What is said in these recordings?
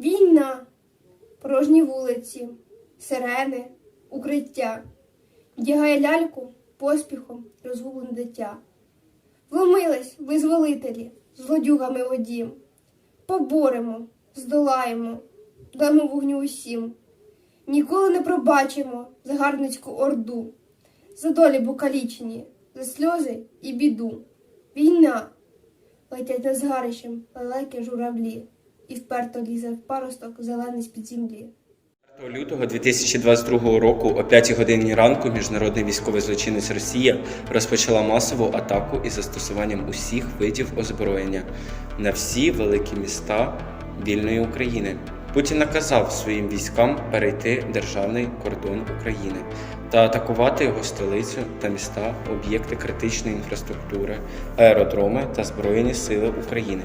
Війна, порожні вулиці, сирени, укриття, вдягає ляльку поспіхом розгублене дитя. Вломились визволителі злодюгами в одім. Поборемо, здолаємо, дамо вогню усім. Ніколи не пробачимо загарбницьку орду, за долі букалічені, за сльози і біду. Війна летять над згарищем лелеки журавлі, і вперто лізе в паросток зелений з-під землі. 4 лютого 2022 року о 5 годині ранку міжнародний військовий злочинець Росія розпочала масову атаку із застосуванням усіх видів озброєння на всі великі міста вільної України. Путін наказав своїм військам перейти державний кордон України та атакувати його столицю та міста, об'єкти критичної інфраструктури, аеродроми та Збройні сили України,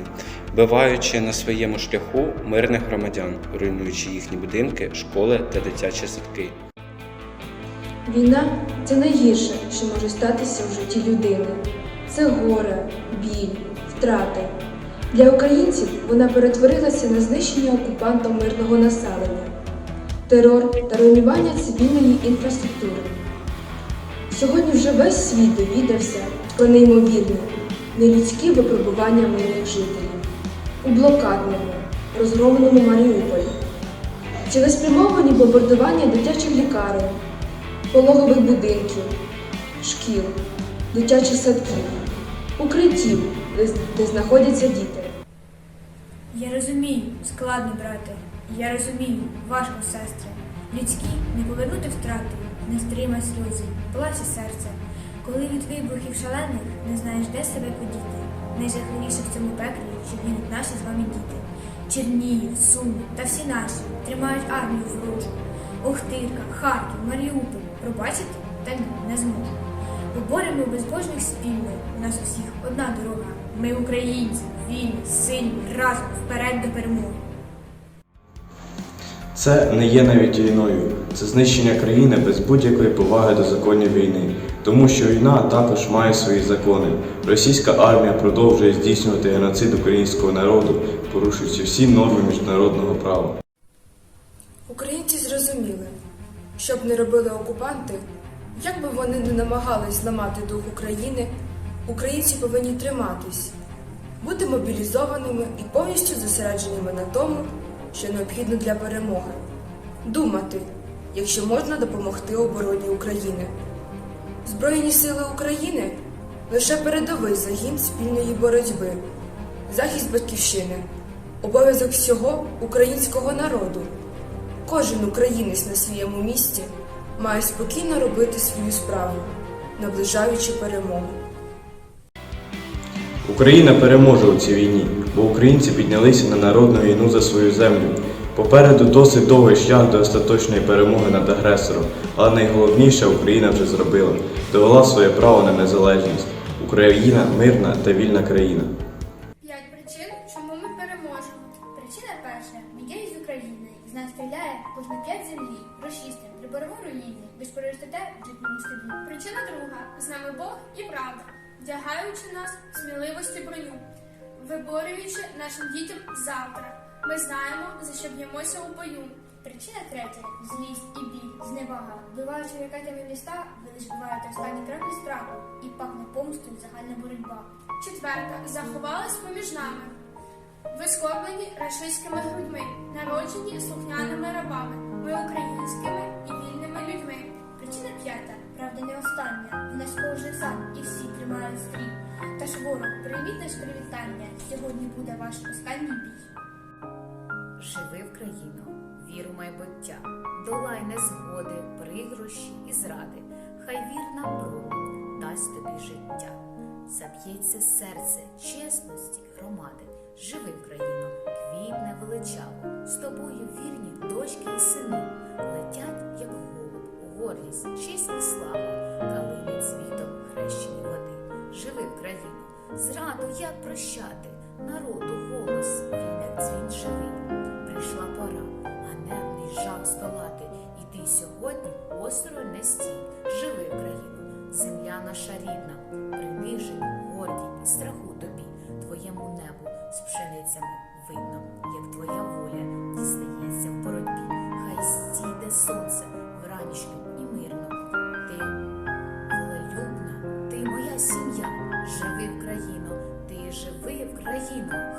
вбиваючи на своєму шляху мирних громадян, руйнуючи їхні будинки, школи та дитячі садки. Війна це найгірше, що може статися в житті людини. Це горе, біль, втрати. Для українців вона перетворилася на знищення окупантом мирного населення, терор та руйнування цивільної інфраструктури. Сьогодні вже весь світ довідався про неймовірне, нелюдські випробування мирних жителів у блокадному, розгромленому Маріуполі, цілеспрямовані бомбардування дитячих лікарень, пологових будинків, шкіл, дитячих садків, укриттів, де, знаходяться діти. Я розумію, складно, брате. Я розумію, важко, сестри. Людські не повернути втрати, не стримай сльози, плаче серце. Коли від вибухів шалених не знаєш, де себе подіти. Найжахливіше в цьому пеклі, що гинуть наші з вами діти. Чернігів, Суми та всі наші тримають армію ворожу. Охтирка, Харків, Маріуполь. Пробачити? Та ні, не зможу. Поборемо безбожних спільно. У нас усіх одна дорога. Ми українці, вільні, сильні, разом вперед до перемоги. Це не є навіть війною, це знищення країни без будь-якої поваги до законів війни, тому що війна також має свої закони. Російська армія продовжує здійснювати геноцид українського народу, порушуючи всі норми міжнародного права. Українці зрозуміли, що б не робили окупанти, як би вони не намагались зламати дух України, українці повинні триматись, бути мобілізованими і повністю зосередженими на тому, що необхідно для перемоги, думати, якщо можна допомогти обороні України. Збройні сили України лише передовий загін спільної боротьби, захист батьківщини, обов'язок всього українського народу. Кожен українець на своєму місці має спокійно робити свою справу, наближаючи перемогу. Україна переможе у цій війні, бо українці піднялися на народну війну за свою землю. Попереду досить довгий шлях до остаточної перемоги над агресором, але найголовніше Україна вже зробила довела своє право на незалежність. Україна мирна та вільна країна. П'ять причин, чому ми переможемо. Причина перша. Є з України. З нас стріляє кожні п'ять землі, російським, приборову руїні, безпорождете джипному стеблі. Причина друга. З нами Бог і правда, вдягаючи нас сміливості броню, виборюючи нашим дітям завтра. Ми знаємо, за що б'ємося у бою. Причина третя злість і біль, зневага. Вбиваючи ракетами міста, ви лиш буваєте останні краплі страху і пахне помстою загальна боротьба. Четверта заховалась поміж нами. Ви схоплені рашистськими грудьми, народжені слухняними рабами. Ми українськими і вільними Ж ворог, прийміть наш привітання. Сьогодні буде ваш останній бій. Живи в віру майбуття, долай незгоди, пригрощі і зради, хай вірна промінь дасть тобі життя. Заб'ється серце чесності громади, живи в квітне величаво, з тобою вірні дочки і сини, летять, як голуб, у гордість, честь і слава, як прощати, народу голос, як дзвін живий. Прийшла пора, ганебний жах здолати. Іди сьогодні осторонь не стій, живи Україну, країну, земля наша рідна, принижені, горді і страху тобі, твоєму небу з пшеницями видно, як твоя воля Latino